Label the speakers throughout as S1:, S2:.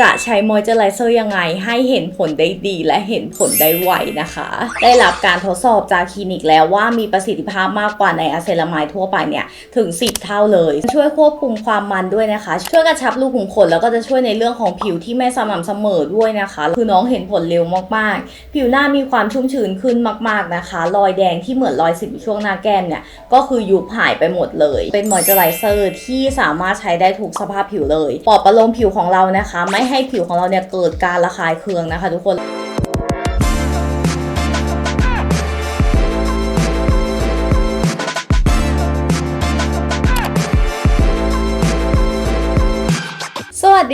S1: จะใช้มอยเจอไรเซอร์ยังไง ให้เห็นผลได้ดีและเห็นผลได้ไวนะคะ ได้รับการทดสอบจากคลินิกแล้วว่ามีประสิทธิภาพมากกว่าในอะเซรามายทั่วไปเนี่ย ถึง 10 เท่าเลย ช่วยควบคุมความมันด้วยนะคะ ช่วยกระชับรูขุมขนแล้วก็จะช่วยในเรื่องของผิวที่ไม่สม่ำเสมอด้วยนะคะ คือน้องเห็นผลเร็วมากๆ ผิวหน้ามีความชุ่มชื้นขึ้นมากๆนะคะ รอยแดงที่เหมือนรอยสิวช่วงหน้าแก้มเนี่ยก็คือยุบหายไปหมดเลย เป็นมอยเจอไรเซอร์ที่สามารถใช้ได้ทุกสภาพผิวเลยปลอบประโลมผิวของเรานะคะ ไม่ให้ผิวของเราเนี่ยเกิดการระคายเคืองนะคะทุกคน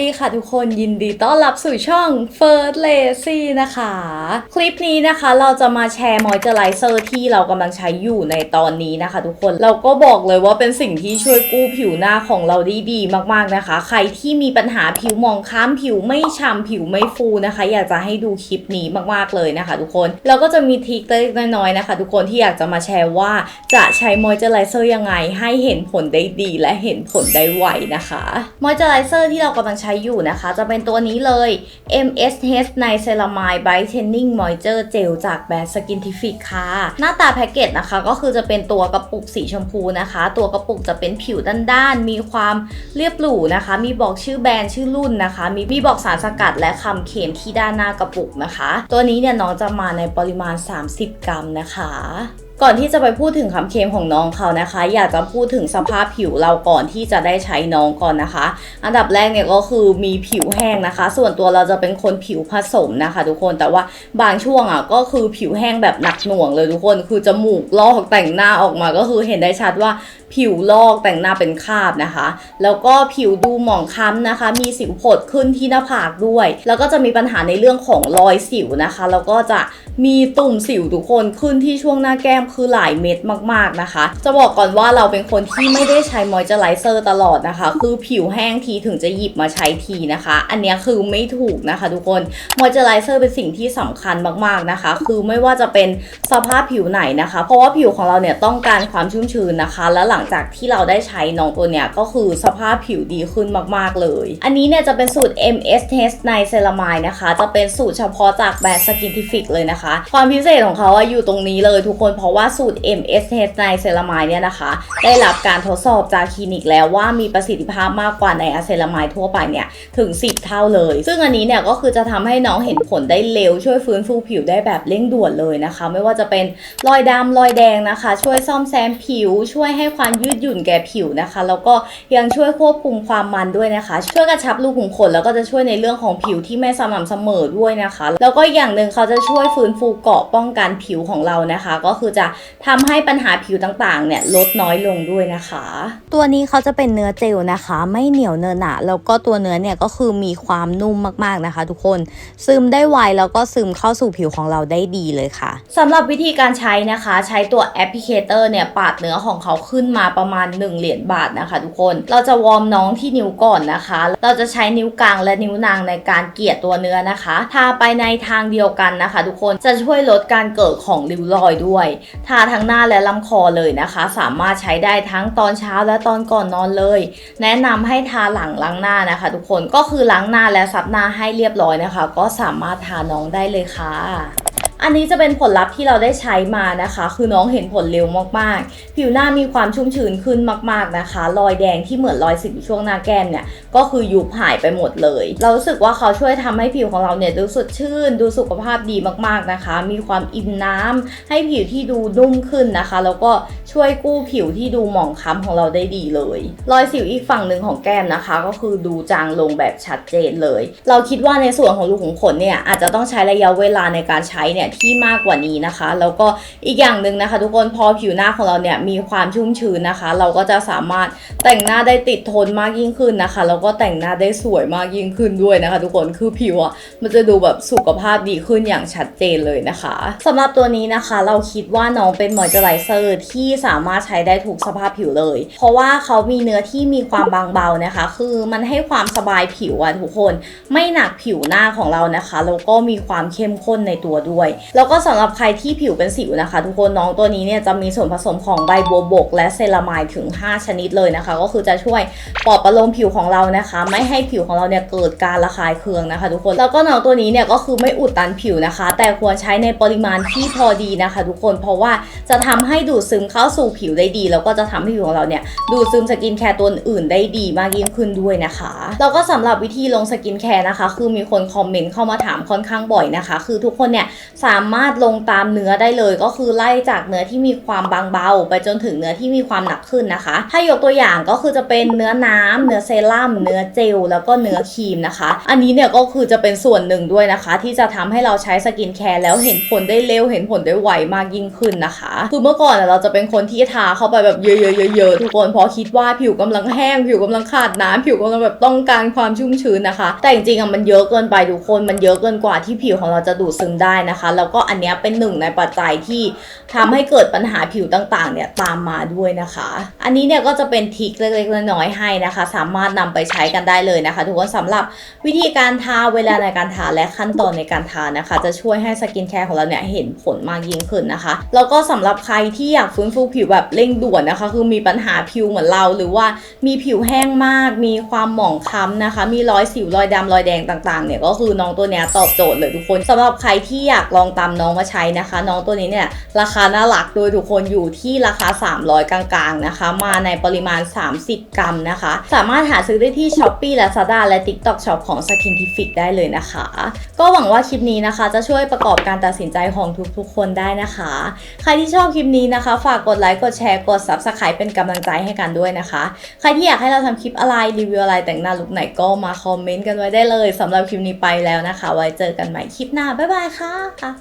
S1: ดีค่ะทุกคนยินดีต้อนรับสู่ช่อง First Lazy นะคะ คลิปนี้นะคะเราจะมาแชร์มอยเจอไรเซอร์ที่เรากำลังใช้อยู่ในตอนนี้นะคะ ทุกคนเราก็บอกเลยว่าเป็นสิ่งที่ช่วยกู้ผิวหน้าของเราได้ดีมากๆนะคะ ใครที่มีปัญหาผิวหมองคล้ำผิวไม่ฉ่ำผิวไม่ฟูนะคะ อยากจะให้ดูคลิปนี้มากๆเลยนะคะ ทุกคนเราก็จะมีทริคเล็กน้อยๆนะคะ ทุกคนที่อยากจะมาแชร์ว่าจะใช้มอยเจอไรเซอร์ยังไงให้เห็นผลได้ดีและเห็นผลได้ไวนะคะมอยเจอไรเซอร์ที่เรากำลังใช้ช้อยู่นะคะ จะเป็นตัวนี้เลย MSH Niacinamide Brightening Moisture Gel จากแบรนด์ Skintific ค่ะ หน้าตาแพ็กเกจนะคะก็คือจะเป็นตัวกระปุกสีชมพูนะคะ ตัวกระปุกจะเป็นผิวด้านๆ มีความเรียบหรูนะคะ มีบอกชื่อแบรนด์ชื่อรุ่นนะคะ มีมีบอกสารสกัดและคำเขียนที่ด้านหน้ากระปุกนะคะ ตัวนี้เนี่ยน้องจะมาในปริมาณ 30 กรัมนะคะ ก่อนที่จะไปพูดถึงคำเค็มของน้องเขานะคะ อยากจะพูดถึงสภาพผิวเราก่อนที่จะได้ใช้น้องก่อนนะคะ อันดับแรกเนี่ยก็คือมีผิวแห้งนะคะ ส่วนตัวเราจะเป็นคนผิวผสมนะคะ ทุกคนแต่ว่าบางช่วงอะก็คือผิวแห้งแบบหนักหน่วงเลยทุกคน คือจมูกลอกแต่งหน้าออกมาก็คือเห็นได้ชัดว่า ผิวลอกแต่งหน้าเป็นคราบนะคะ แล้วก็ผิวดูหมองคล้ำนะคะ มีสิวผดขึ้นที่หน้าผากด้วย แล้วก็จะมีปัญหาในเรื่องของรอยสิวนะคะ แล้วก็จะมีตุ่มสิวทุกคนขึ้นที่ช่วงหน้าแก้มคือหลายเม็ดมากๆนะคะ จะบอกก่อนว่าเราเป็นคนที่ไม่ได้ใช้มอยเจอไรเซอร์ตลอดนะคะ คือผิวแห้งทีถึงจะหยิบมาใช้ทีนะคะ อันนี้คือไม่ถูกนะคะ ทุกคนมอยเจอไรเซอร์เป็นสิ่งที่สำคัญมากๆนะคะ คือไม่ว่าจะเป็นสภาพผิวไหนนะคะ เพราะว่าผิวของเราเนี่ยต้องการความชุ่มชื้นนะคะ แล้วหลัังจากที่เราได้ใช้น้องตัวเนี้ยก็คือสภาพผิวดีขึ้นมากๆเลย อันนี้เนี่ยจะเป็นสูตร MS Test ในเซรามายนะคะ จะเป็นสูตรเฉพาะจากแบรนด์ Skintific เลยนะคะ ความพิเศษของเขาอะอยู่ตรงนี้เลยทุกคนเพราะว่าสูตร MS Test ในเซรามายเนี่ยนะคะ ได้รับการทดสอบจากคลินิกแล้วว่ามีประสิทธิภาพมากกว่าในอะเซรามายทั่วไปเนี่ยถึง10เท่าเลย ซึ่งอันนี้เนี่ยก็คือจะทำให้น้องเห็นผลได้เร็วช่วยฟื้นฟูผิวได้แบบเร่งด่วนเลยนะคะ ไม่ว่าจะเป็นรอยดำรอยแดงนะคะ ช่วยซ่อมแซมผิว ช่วยให้ความยืดหยุ่นแก่ผิวนะคะ แล้วก็ยังช่วยควบคุมความมันด้วยนะคะ ช่วยกระชับรูขุมขนแล้วก็จะช่วยในเรื่องของผิวที่ไม่สม่ำเสมอด้วยนะคะ แล้วก็อย่างหนึ่งเขาจะช่วยฟื้นฟูเกาะป้องกันผิวของเรานะคะ ก็คือจะทำให้ปัญหาผิวต่างๆเนี่ยลดน้อยลงด้วยนะคะ ตัวนี้เขาจะเป็นเนื้อเจลนะคะ ไม่เหนียวเนอะหนะแล้วก็ตัวเนื้อเนี่ยก็คือมีความนุ่มมากๆนะคะ ทุกคนซึมได้ไวแล้วก็ซึมเข้าสู่ผิวของเราได้ดีเลยค่ะสำหรับวิธีการใช้นะคะ ใช้ตัวแอปพลิเคเตอร์เนี่ยปาดเนื้อของเขาขึ้นมาประมาณ 1 เหรียญบาทนะคะ ทุกคนเราจะวอร์มน้องที่นิ้วก่อนนะคะ เราจะใช้นิ้วกลางและนิ้วนางในการเกลี่ยตัวเนื้อนะคะทาไปในทางเดียวกันนะคะ ทุกคนจะช่วยลดการเกิดของริ้วรอยด้วยทาทั้งหน้าและลำคอเลยนะคะ สามารถใช้ได้ทั้งตอนเช้าและตอนก่อนนอนเลย แนะนำให้ทาหลังล้างหน้านะคะ ทุกคนก็คือหล้างหน้าและซับหน้าให้เรียบร้อยนะคะ ก็สามารถทาน้องได้เลยค่ะ อันนี้จะเป็นผลลัพธ์ที่เราได้ใช้มานะคะ คือน้องเห็นผลเร็วมากๆ ผิวหน้ามีความชุ่มชื้นขึ้นมากๆนะคะ รอยแดงที่เหมือนรอยสิวช่วงหน้าแก้มเนี่ย ก็คือยุบหายไปหมดเลย เรารู้สึกว่าเขาช่วยทำให้ผิวของเราเนี่ยดูสดชื่น ดูสุขภาพดีมากๆนะคะ มีความอิ่มน้ำให้ผิวที่ดูนุ่มขึ้นนะคะ แล้วก็ช่วยกู้ผิวที่ดูหมองคล้ำของเราได้ดีเลย รอยสิวอีกฝั่งหนึ่งของแก้มนะคะ ก็คือดูจางลงแบบชัดเจนเลย เราคิดว่าในส่วนของรูขุมขนเนี่ยอาจจะต้องใช้ระยะเวลาในการใช้เนี่ยที่มากกว่านี้นะคะ แล้วก็อีกอย่างหนึ่งนะคะ ทุกคนพอผิวหน้าของเราเนี่ยมีความชุ่มชื้นนะคะ เราก็จะสามารถแต่งหน้าได้ติดทนมากยิ่งขึ้นนะคะ แล้วก็แต่งหน้าได้สวยมากยิ่งขึ้นด้วยนะคะ ทุกคนคือผิวอะมันจะดูแบบสุขภาพดีขึ้นอย่างชัดเจนเลยนะคะสำหรับตัวนี้นะคะ เราคิดว่าน้องเป็นมอยเจอไรเซอร์ที่สามารถใช้ได้ทุกสภาพผิวเลย เพราะว่าเขามีเนื้อที่มีความบางเบานะคะ คือมันให้ความสบายผิวอะทุกคน ไม่หนักผิวหน้าของเรานะคะแล้วก็มีความเข้มข้นในตัวด้วยแล้วก็สำหรับใครที่ผิวเป็นสิวนะคะ ทุกคนน้องตัวนี้เนี่ยจะมีส่วนผสมของใบบัวบก และเซรามายถึง 5 ชนิดเลยนะคะ ก็คือจะช่วยปลอบประโลมผิวของเรานะคะ ไม่ให้ผิวของเราเนี่ยเกิดการระคายเคืองนะคะ ทุกคนแล้วก็น้องตัวนี้เนี่ยก็คือไม่อุดตันผิวนะคะ แต่ควรใช้ในปริมาณที่พอดีนะคะ ทุกคนเพราะว่าจะทำให้ดูดซึมเข้าสู่ผิวได้ดี แล้วก็จะทำให้ผิวของเราเนี่ยดูดซึมสกินแคร์ตัวอื่นได้ดีมากยิ่งขึ้นด้วยนะคะแล้วก็สำหรับวิธีลงสกินแคร์นะคะ คือมีคนคอมเมนต์เข้ามาถามค่อนข้างบ่อยนะคะ คือทุกคนเนี่ยสามารถลงตามเนื้อได้เลยก็คือไล่จากเนื้อที่มีความบางเบา ไปจนถึงเนื้อที่มีความหนักขึ้นนะคะ ถ้ายกตัวอย่างก็คือจะเป็นเนื้อน้ำเนื้อเซรั่มเนื้อเจลแล้วก็เนื้อครีมนะคะ อันนี้เนี่ยก็คือจะเป็นส่วนหนึ่งด้วยนะคะ ที่จะทำให้เราใช้สกินแคร์แล้วเห็นผลได้เร็วเห็นผลได้ไวมากยิ่งขึ้นนะคะ คือเมื่อก่อนเราจะเป็นคนที่ทาเข้าไปแบบเยอะๆๆๆทุกคนเพราะคิดว่าผิวกำลังแห้งผิวกำลังขาดน้ำผิวกำลังแบบต้องการความชุ่มชื้นนะคะ แต่จริงๆอะมันเยอะเกินไปทุกคนมันเยอะเกินกว่าที่ผิวของเราจะดูดซึมได้นะคะแล้วก็อันเนี้ยเป็นหนึ่งในปัจจัยที่ทำให้เกิดปัญหาผิวต่างๆเนี่ยตามมาด้วยนะคะ อันนี้เนี่ยก็จะเป็นทิคเล็กๆน้อยๆให้นะคะ สามารถนำไปใช้กันได้เลยนะคะ ทุกคนสำหรับวิธีการทาเวลาในการทาและขั้นตอนในการทานะคะ จะช่วยให้สกินแคร์ของเราเนี่ยเห็นผลมากยิ่งขึ้นนะคะ แล้วก็สำหรับใครที่อยากฟื้นฟูผิวแบบเร่งด่วนนะคะ คือมีปัญหาผิวเหมือนเรา หรือว่ามีผิวแห้งมาก มีความหมองคล้ำนะคะ มีรอยสิวรอยดำรอยแดงต่างๆเนี่ยก็คือน้องตัวเนี้ยตอบโจทย์เลยทุกคนสำหรับใครที่อยากลองตามน้องมาใช้นะคะ น้องตัวนี้เนี่ยราคาน่ารักโดยทุกคนอยู่ที่ราคา 300 กลางๆนะคะ มาในปริมาณ 30 กรัมนะคะ สามารถหาซื้อได้ที่ s h อ p e e Lazada และ TikTok Shop ของ Skintific ได้เลยนะคะ ก็หวังว่าคลิปนี้นะคะ จะช่วยประกอบการตัดสินใจของทุกๆ คนได้นะคะ ใครที่ชอบคลิปนี้นะคะ ฝากกดไลค์กดแชร์กด Subscribe เป็นกำลังใจให้กันด้วยนะคะ ใครที่อยากให้เราทำคลิปอะไรรีวิวอะไรแต่งหน้าลุคไหนก็มาคอมเมนต์กันไว้ได้เลยสำหรับคลิปนี้ไปแล้วนะคะ ไว้เจอกันใหม่คลิปหน้าบ๊ายบายค่ะ